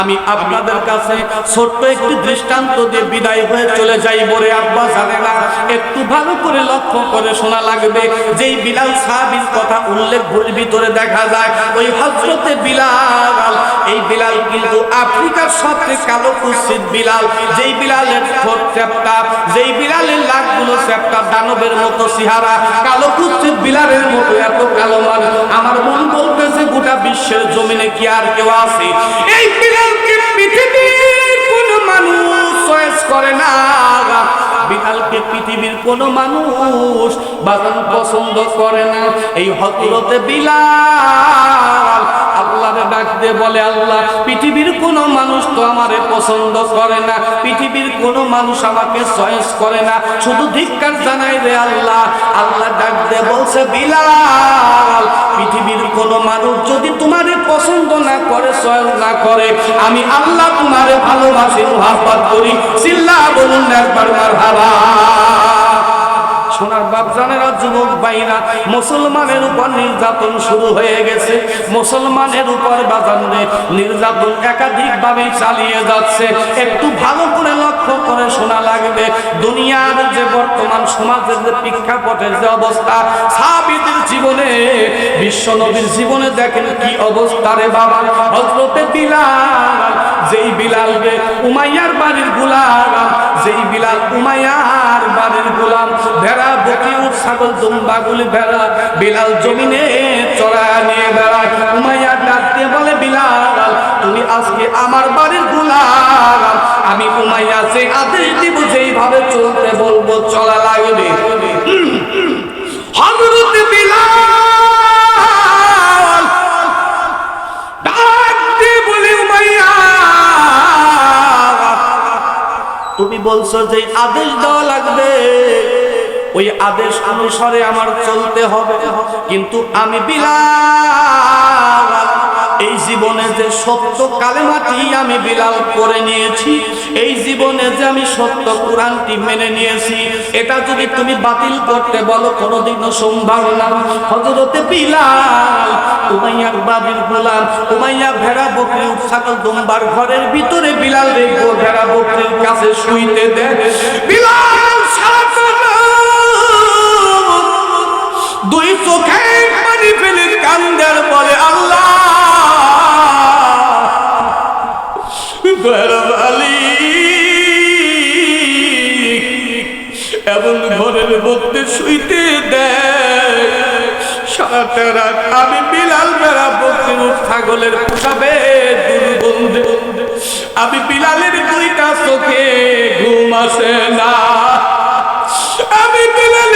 আমি আপনাদের কাছে ছোট্ট একটি দৃষ্টান্ত দিয়ে বিদায় হয়ে চলে যাই বলে আব্বা জানে না। একটু ভালো করে লক্ষ্য করে শোনা লাগবে। যেই বিলাল সাহাবীর কথা উল্লেখ বইয়ের ভিতরে দেখা যায়, ওই হজরতে বিলাল, এই বিলাল কিন্তু আফ্রিকার সবচেয়ে কালো কুৎসিত বিলাল। যেই বিলালের ঠোঁট চ্যাপ্টা, যেই বিলালের লাখগুলো চ্যাপ্টা, দানবের মতো সিহারা কালো কুৎসিত বিলালের মতো এত কালো মানুষ। আমার মন বলতেছে গোটা বিশ্বের জমিনে কি আর কেউ আছে? এই বিলালকে পৃথিবীর কোন মানুষ চয়েস করে না। বিড়ালকে পৃথিবীর কোন মানুষ বাগান পছন্দ করে না। এই হজরতে বিলাল ডাক দিয়ে বলে আল্লাহ, পৃথিবীর কোন মানুষ তো আমারে পছন্দ করে না। পৃথিবীর কোন মানুষ আমাকে চয়েস করে না। শুধু ধিক্কার জানাই রে আল্লাহ। আল্লাহ ডাক দিয়ে বলছে, বিলাল, পৃথিবীর কোন মানুষ যদি তোমারে পছন্দ না করে, চয়েস না করে, আমি আল্লাহ তোমারে ভালোবাসি, মহাব্বত করি। চিল্লা বলুন একবার মারহাবা। সোনার বাইরা মুসলমানের উপর নির্যাতন শুরু হয়ে গেছে। মুসলমানের উপর বাজানে নির্যাতন একাধিক ভাবে চালিয়ে যাচ্ছে। একটু ভালো করে লক্ষ্য করে শোনা লাগবে, দুনিয়ার যে বর্তমান সমাজের যে প্রেক্ষাপটের যে অবস্থা সাবিদের জীবনে, বিশ্ব নবীর জীবনে দেখেন কি অবস্থা রে বাবা। হজরতে বিলাল, যেই বিলালকে উমাইয়ার বাড়ির গুলাম, যেই বিলাল উমাইয়ার বাড়ির দুম্বাগুলি ভেড়া বিলাল জমিনে চড়া নিয়ে বেড়ায়। উমাইয়া ডাকতে বলে, বিলাল, তুমি আজকে আমার বাড়ির গোলাম। আমি উমাইয়া যে আদেশ দিব, যেইভাবে চলতে বলব, চলা লাগবে। হজরত বিলাল ডাক দিয়ে বলে, উমাইয়া, তুমি বলছো যে আদেশ দেওয়া লাগবে। ওই আদেশ অনুসারে আমার চলতে হবে। কিন্তু আমি বিলাল, এই জীবনে যে সত্য কালেমাটি আমি বিলাল করে নিয়েছি, এই জীবনে যে আমি সত্য কোরআনটি মেনে নিয়েছি, এটা যদি তুমি বাতিল করতে বলো, কোনোদিনও সম্ভব না। হজরতে বিলাল উমাইয়ার বাড়ির গোলাম, উমাইয়া ভেড়া বকরি ছাগল দুম্বার ঘরের ভিতরে বিলাল রেখো ভেড়া বকরির কাছে শুইতে দেয়। বিলাল! দুই চোখে পানি ফেলে কান্দার বলে আল্লাহ এমন ঘরের মধ্যে শুইতে দেয়। সারাটা আমি বিলাল বেড়া বকরির ছাগলের পোষাবে দুর্গন্ধে। আমি বিলালের দুইটা চোখে ঘুম আসে না। আমি বিলালের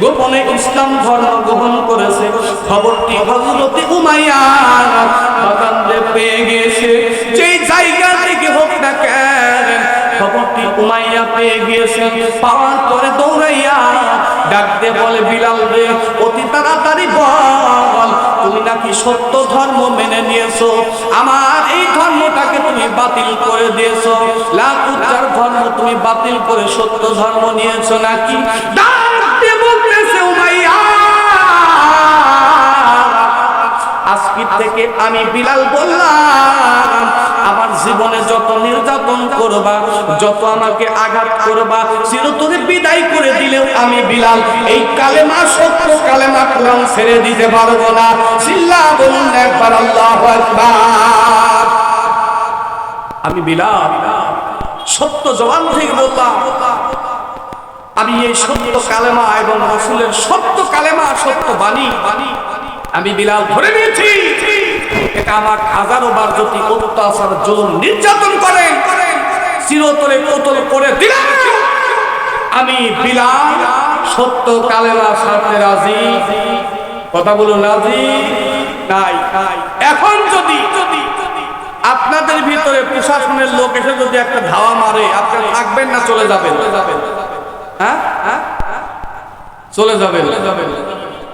গোপনে ইসলাম ধর্ম গ্রহণ করেছে। খবরটি হজরতে উমাইয়া বাগানরে পেয়ে গিয়েছে। যেই জায়গা থেকে হোক না কেন, খবরটি উমাইয়া পেয়ে গিয়েছে। পাওয়ার পরে দৌড়াইয়া ডাকতে বলে, বিলাল রে, অতি তাড়াতাড়ি বল। তুমি নাকি সত্য ধর্ম মেনে নিয়েছো? আমার এই ধর্মটাকে তুমি বাতিল করে দিয়েছ। লাখ উচ্চার ধর্ম তুমি বাতিল করে সত্য ধর্ম নিয়েছো নাকি? থেকে আমি বিলাল বললাম, আমার জীবনে যত নির্যাতন করবা, যত আমাকে আঘাত করবা, চিরতরে বিদায় করে দিলেও আমি বিলাল এই কালেমা সত্য কালেমা কোরআন ছেড়ে দিতে পারব না। চিল্লা বলুন একবার আল্লাহু আমি বিলাল, সত্য জবান থেকে বললাম, আমি এই সত্য কালেমা এবং রসুলের সত্য কালেমা সত্য বাণী বাণী আমি বিলাল ধরে নিয়েছি। এটা আমার হাজারো বার যদি অত্যাচার জুলুম নির্যাতন করেন চিরতরে কোতল করে দিলাম। আমি বিলাল, সত্য কালেমা সাথে রাজি। কথা বলুন, রাজি? নাই। এখন যদি আপনাদের ভিতরে প্রশাসনের লোক এসে যদি একটা ধাওয়া মারে আপনারা থাকবেন না, চলে যাবেন? হ্যাঁ হ্যাঁ? চলে যাবেন।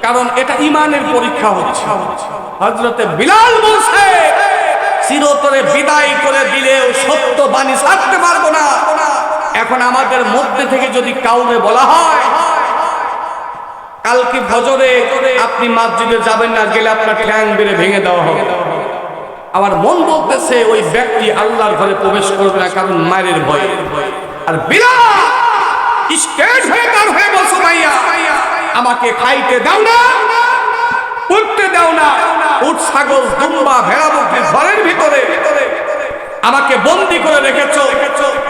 কারণ এটা ইমানের পরীক্ষা হচ্ছে। হজরতে বিলাল বলছে, চিরতরে বিদায় করে দিলেও সত্য বাণী ছাড়তে পারব না। এখন আমাদের মধ্যে থেকে যদি কাউরে বলা হয়, কালকে ভজরে আপনি মসজিদে যাবেন না, গেলে আপনার ঠ্যাং বেড়ে ভেঙে দেওয়া হবে। আমার মন বলতেছে, ওই ব্যক্তি আল্লাহর ঘরে প্রবেশ করবে না কারণ মায়ের ভয়। আর বিরাট স্টেজ হয়ে তার হয়ে বলছো ভাইয়া। আমাকে খাইতে দাও না, উঠতে দাও না। উঠ ছাগল, দুম্বা ভেড়া বকরি ঘরের ভিতরে। আমাকে বন্দি করে রেখেছো।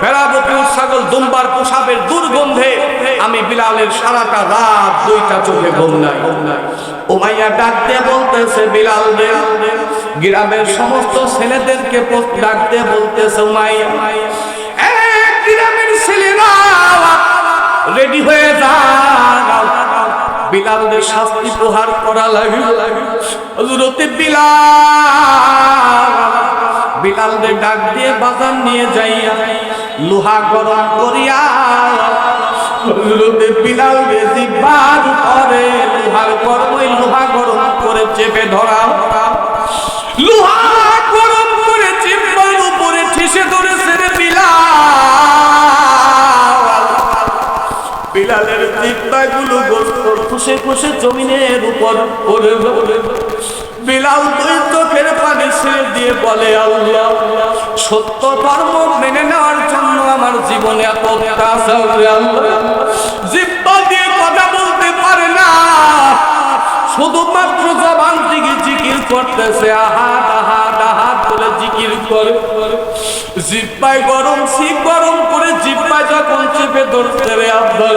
ভেড়া বকরি ছাগল, দুম্বার পোশাবের দুর্গন্ধে আমি বিলালের সারাটা রাত দুইটা চোখে ঘুম নাই। উমাইয়া ডাক দিয়ে বলতেছে, বিলাল রে, গ্রামের সমস্ত ছেলেদেরকে ডাক দিয়ে বলতেছে, উমাইয়া গ্রামের ছেলেরা, রেডি হয়ে যাও বিলালদের শাস্তি প্রহার করা লাগে। হযরতে বিলাল, বিলালদের ডাক দিয়ে বাজার নিয়ে যাইয়া লোহা গরম করিয়া হযরতে বিলাল জিব্বার করে লোহার গরম ওই লোহা গরম করে চেপে ধরা লোহা গরম করে জিব্বার উপরে বিলালের জিব্বাগুলো খুশে খুশে জমিনের উপর পড়ে বিলাল চোখের পানি ছেড়ে দিয়ে বলে, আল্লাহ সত্য ধর্ম মেনে নেওয়ার জন্য আমার জীবনে এত জিব্বা দিয়ে কথা বলতে পারে না। শুধুমাত্র জবান থেকে জিকির করতেছে, আহাত আহাত আহাত বলে জিকির করে। জিব্বাই গরম শিব গরম করে জিব্বাই যখন চেপে ধরতে রে আব্বা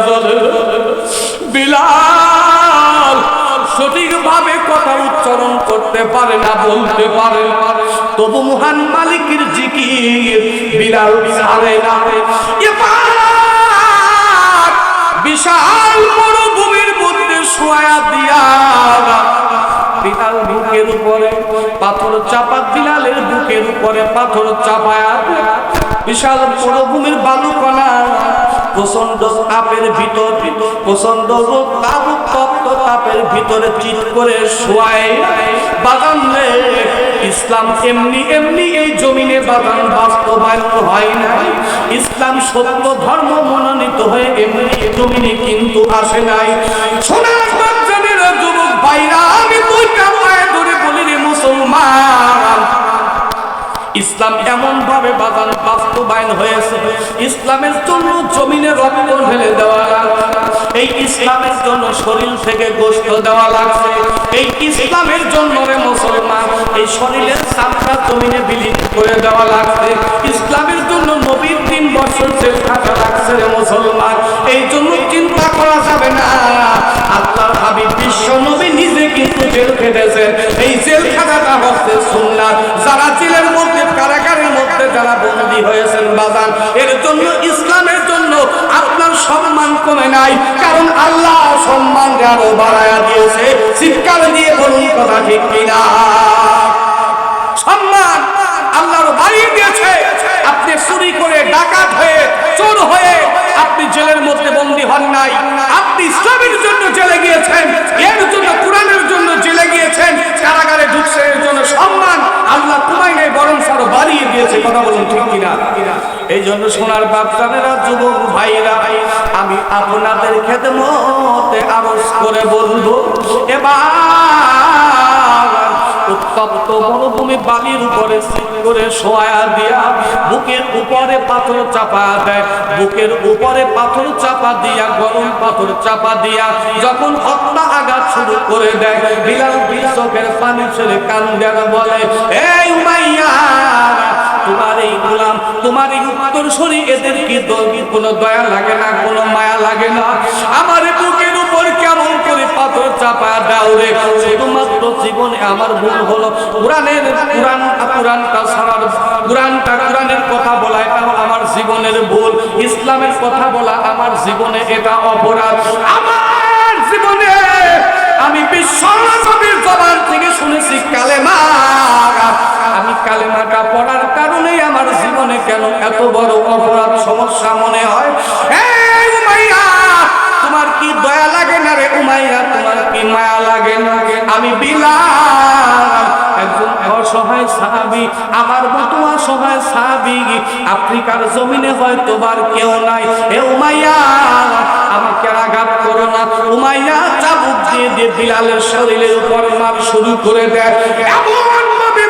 বিলাল কথা উচ্চারণ করতে পারে না, বলতে পারে তবু মহান মালিকের জিকির বিলাল ছাড়ে না। বিশাল মরুভূমির মধ্যে শোয়া দিয়া বিলাল বুকের উপরে, পাথর চাপা, বিলালের বুকের উপরে পাথর চাপায়া বিশাল মরুভূমির বালুকণা প্রচণ্ড তাপের ভিতর প্রচণ্ড তপ্ত তাপের ভিতরে চিত করে শোয়ায়। বাগান ইসলাম এমনি এমনি এই জমিনে বাগান বাস্তবায়ন হয় না। ইসলাম সত্য ধর্ম মনোনীত হয়ে এমনি জমিনে কিন্তু আসে নাই। সোনার যুবক ভাইরা, আমি দুইটা ইসলাম এমন ভাবে বাস্তবায়ন হয়েছে। ইসলামের জন্য জমিনে রক্ত ঢেলে দেওয়া এই ইসলামের জন্য শরীর থেকে গোস্ত দেওয়া লাগছে। এই ইসলামের জন্য রে মুসলমান, এই শরীরের চামড়া জমিনে বিলীন করে দেওয়া লাগছে। ইসলামের জন্য নবীর তিন বছর জেল থাকা লাগছে রে মুসলমান। এই জন্য চিন্তা করা যাবে না। আল্লাহ হাবিব বিশ্ব নবী নিজে কিন্তু জেল খেটেছেন। এই জেল খাটাটা হচ্ছে বাজান। এর জন্য, ইসলামের জন্য আপনার সম্মান কমে নাই। কারণ আল্লাহ সম্মান আরও বাড়ায়া দিয়েছে। চিৎকার দিয়ে বলুন, কথা ঠিক কিনা? সম্মান আল্লাহর বাড়িয়ে দিয়েছে। আপনি চুরি করে, ডাকাত হয়ে, চোর হয়ে আপনি জেলের মধ্যে বন্দী হন নাই। আপনি ইসলামের জন্য জেলে গিয়েছেন। এর জন্য, কোরআনের জন্য জেলে গিয়েছেন। কারাগারে ঢুকছে এর জন্য সম্মান আল্লাহ তোমায় নাই বরং কথা বলুন, ঠিক কিনা? এই জন্য সোনার বাপসানেরা যুবক ভাইরা আমি আপনাদের খেদমতে আরজ করে বলব, এবার উত্তপ্ত মরুভূমি বালির উপরে করে শোয়া দিয়া বুকের উপরে পাথর চাপা দেয়। বুকের উপরে পাথর চাপা দিয়া, গরম পাথর চাপা দিয়া যখন হত্যা আঘাত শুরু করে দেয়, বিলাল চোখের পানি ছেড়ে কান্দেন বলে, এই উমাইয়া তোমার এই গোলাম, তোমার এই উত্তর সরি এদের কি কোনো দয়া লাগে না, কোনো মায়া লাগে না? আমার বুকের উপর কেমন করে পাথর চাপা দাও রে? শুধুমাত্র জীবনে আমার ভুল হলো। কোরআনের কোরআন, কোরআনটা ছাড়ার, কোরআনটা কোরআনের কথা বলা এটা আমার জীবনের ভুল। ইসলামের কথা বলা আমার জীবনে এটা অপরাধ। আমার জীবনে আমি বিশ্বনবীর জবান থেকে শুনেছি কালেমা। আমি কালেমাটা পড়ার কারণে আমার জীবনে কেন এত বড় অপরাধ সমস্যা মনে হয়? তোমার কি দয়া লাগে না রে উমাইয়া? তোমার কি মায়া লাগে না? আমি বিলাল, একজন অসহায় সাহাবি, আমার মতো অসহায় সাহাবি। আফ্রিকার জমিনে হয় তোমার কেউ নাই। এ উমাইয়া, আমাকে আঘাত করো না উমাইয়া চাবুক দিয়ে দিয়ে বিলালের শরীরের উপর মার শুরু করে দেয়। এমন ভাবে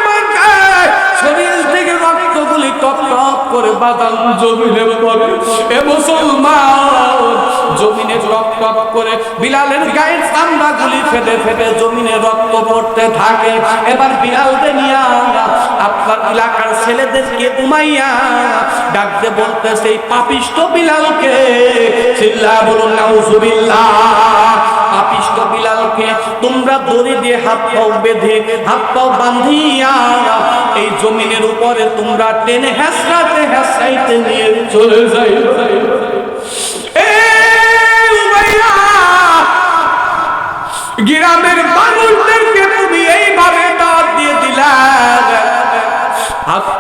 শরীর থেকে রক্তগুলি টপ টপ করে বাদাম জমিনে পড়ে এ মুসলমান রক্ত টপ করে চামড়া গুলি ফেটে ফেটে জমিনে রক্ত পড়তে থাকে। এবার বিলালকে নিয়ে আপনার এলাকার ছেলেদেরকে ডাকতে বলতে সেই পাপিষ্ট বিলালকে চিল্লা বলুন, নাউজুবিল্লাহ, পাপিষ্ট তোমরা দড়ি দিয়ে হাত পাও বেঁধে, হাত পাও বান্ধিয়া এই জমিনের উপরে তোমরা টেনে হেসরাতে হেসরাইতে নিয়ে চলে যাই গ্রামের মানুষদেরকে তুমি এইভাবে দাঁত দিয়ে দিলা।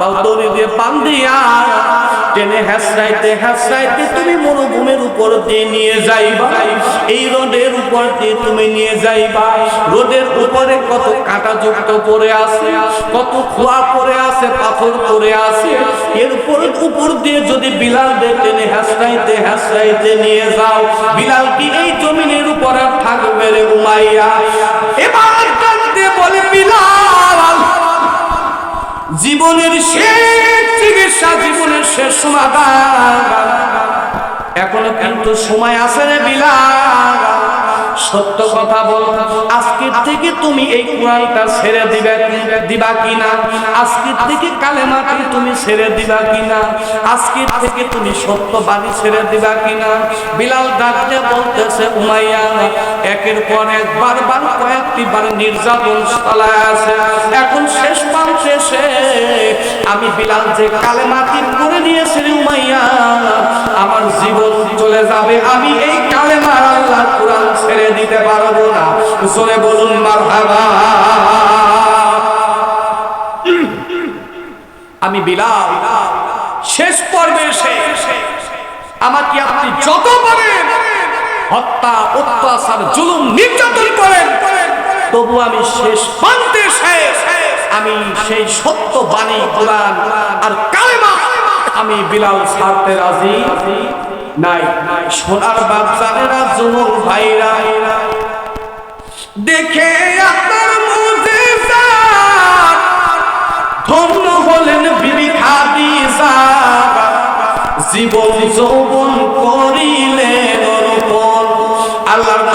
পাও দড়ি দিয়ে বান্ধিয়া টেনে হাসরাইতে হাসরাইতে তুমি মরুভূমির উপর দিয়ে নিয়ে যাইবা। এই রোডের উপর দিয়ে তুমি নিয়ে যাইবা। রোডের উপরে কত কাটা যুক্ত পড়ে আছে, কত খোয়া পড়ে আছে, পাথর পড়ে আছে। এর উপর উপর দিয়ে যদি বিলাল দিয়ে টেনে হাসরাইতে হাসরাইতে নিয়ে যাও, বিলাল কি এই জমিনের উপর থাকবে রে উমাইয়া? এবার বলে, বিলাল জীবনের শেষ চিকিৎসা জীবনের শেষ সমাধান। এখনও কিন্তু সময় আছে রে বিলাল। সত্য কথা বল। আজকের থেকে তুমি এই কোরআনটা ছেড়ে দিবে দিবা কিনা? আজকের থেকে কালেমাকে তুমি ছেড়ে দিবা কিনা? আজকের থেকে তুমি সত্য বাণী ছেড়ে দিবা কিনা? বিলাল ডাকতে বলতেছে, উমাইয়া, একের পর এক বারবার কয়েকটি বার নির্যাতন চালায় আছে। এখন শেষ পাম শেষে আমি বিলাল যে কালেমাটি করে নিয়েছি উমাইয়া, আমার জীবন চলে যাবে। আমি এই কালেমার আল্লাহ কোরআন ছেড়ে দিতে পারব না জোরে বলুন, মারহাবা। আমি বিলাল। শেষ পর্বে এসে আমাকে আপনি যত পারেন হত্যা, অত্যাচার, জুলুম, নির্যাতন করেন। তবু আমি শেষ প্রান্তে শেষ আমি সেই সত্য বাণী, কোরআন আর কালেমা আমি বিলাল ছাড়তে রাজি। নাই সোনার বাচ্চারা যুবক ভাইরা। দেখে ধন্য হলেন বিবি খাদিজা। জীবন যৌবন করিলেন অর্পণ।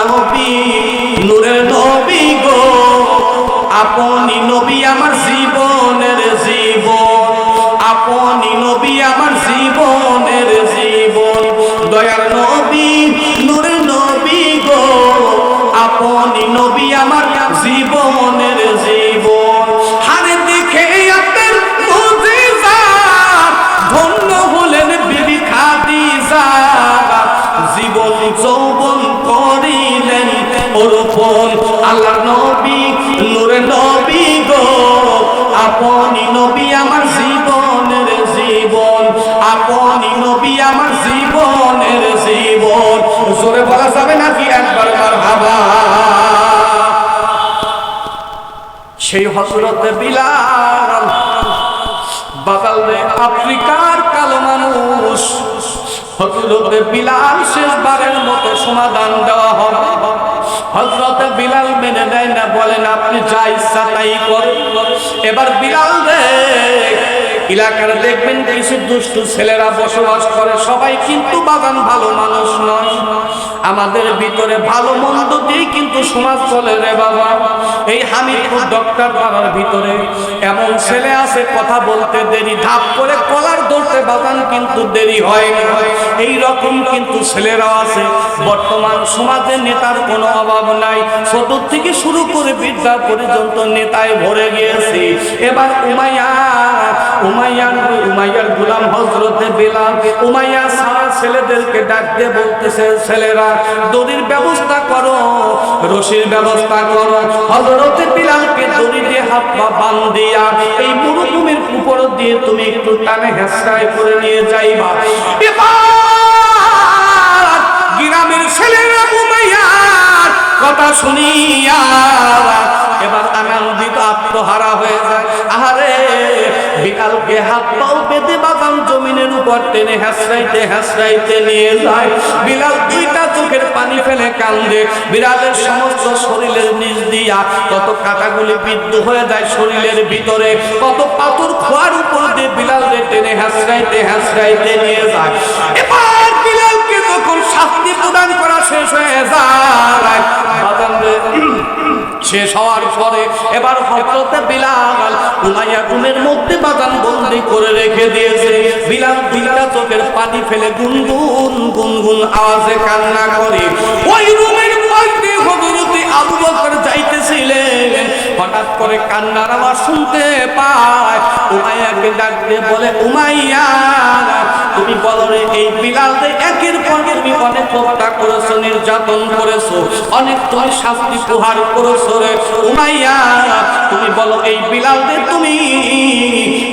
নবী, নূরের নবী গো। আপনি নবী, আমার জীবনের দয়ার নবী নূরের নবী গো। আপনি নবী আমার জীবনের জীবন। হারে দেখে আপনার মুজিজা, ধন্য হলেন বিবি খাদিজা। জীবন যৌবন করিলেন ওরপন আল্লাহ নবী, নূরে নবী গো। আপনি নবী আমার জোরে বলা যাবে নাকি একবার মারহাবা সেই হজরতে বিলাল বাদাল রে আফ্রিকার কালো মানুষ। হজরতে বিলাল শেষবারের মতো সমাধান দেওয়া হবে। হজরতে বিলাল মেনে নেয় না, বলেন আপনি যা ইচ্ছা তাই করেন। এবার বিলাল রে এলাকার দেখবেন কিছু দুষ্টু ছেলেরা বসবাস করে সবাই কিন্তু বাগান ভালো মানুষ নয়। আমাদের ভিতরে ভালো মন্দ দিয়ে কিন্তু সমাজ চলে রে বাবা। এই হামিদপুর ডক্টর পাড়ার ভিতরে এমন ছেলে আছে, কথা বলতে দেরি ধাপ করে কলার ধরতে বাগান কিন্তু দেরি হয় এই রকম কিন্তু ছেলেরা আছে, বর্তমান সমাজের নেতার কোনো অভাব নাই। ছোট থেকে শুরু করে বৃদ্ধা পর্যন্ত নেতায় ভরে গিয়েছে। এবার উমাইয়া উমাইয়ার উমাইয়ার গুলাম হজরতে বেলাল, উমাইয়া সারা ছেলেদেরকে ডাকতে বলতেছে, ছেলেরা দড়ির ব্যবস্থা করো, রশির ব্যবস্থা করো। হজরতে বিলালকে দড়ি দিয়ে হাত পা বান্ধিয়া এই মরুভূমির উপর দিয়ে তুমি একটু টানে হেসরায় করে নিয়ে যাইবা। গ্রামের ছেলেরা উমাইয়ার কথা শুনিয়া এবার আনন্দিত আত্মহারা হয়ে যায়। আহারে বিকালকে হাত পাও বেঁধে বাদাম জমিনের উপর টেনে হাসরাইতে হাসরাইতে নিয়ে যায়। বিলাল দুইটা চোখের পানি ফেলে কান্দে। বিড়ালের সমস্ত শরীরের নিচ দিয়া কত কাটাগুলি বিদ্ধ হয়ে যায় শরীরের ভিতরে, কত পাথর খোয়ার উপর দিয়ে বিলালকে টেনে হাসরাইতে হাসরাইতে নিয়ে যায়। এবার বিলালকে যখন শাস্তি প্রদান করা শেষ হয়ে যায় রে শেষ হওয়ার পরে এবার হজরতে বিলাল উমাইয়া রুমের মধ্যে বাগান বন্দি করে রেখে দিয়েছে। বিলাল দুইটা চোখের পানি ফেলে গুনগুন গুনগুন আওয়াজে কান্না করে। ওই রুমের মধ্যে করে কান্নার আওয়াজ শুনতে পায়। উমাইয়াকে ডাক দিয়ে বলে, উমাইয়া, তুমি বলো রে, এই বিলালদের একের পর তুমি অনেক হত্যা করেছ, নির্যাতন করেছ, অনেক তুমি শাস্তি প্রহার করেছ রে। উমাইয়া, তুমি বলো, এই বিলাল বিলালদের তুমি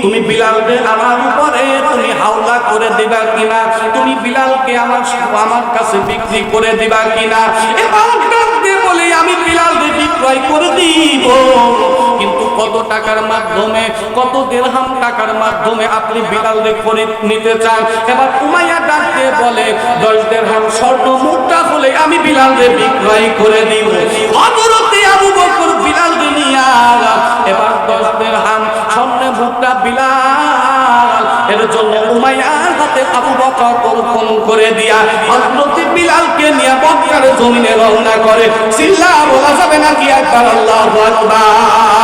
তুমি বিলালদের আমার উপরে তুমি হাওলা করে দিবা কিনা? তুমি বিলালকে আমার আমার কাছে বিক্রি করে দিবা কিনা? এবং বলে, আমি বিলাল বিলালদের বিক্রয় করে দিব। কত টাকার মাধ্যমে, কত দেড়হাম টাকার মাধ্যমে আপনি বিলালকে খরিদ নিতে চান? এবার উমাইয়া ডাকতে বলে, দশ দেড়হাম স্বর্ণ মুদ্রা হলে আমি বিলালকে বিক্রয় করে দিব। হযরতে আবু বকর বিলালকে নিয়ে এবার দশ দেড়হাম স্বর্ণ মুদ্রা বিলাল এর জন্য উমাইয়ার হাতে আবু বকর অর্পণ করে দিয়া বিলালকে নিয়ে জমিনে রওনা করে সিল্লা বলা যাবে নাকি একবার আল্লাহু আকবার?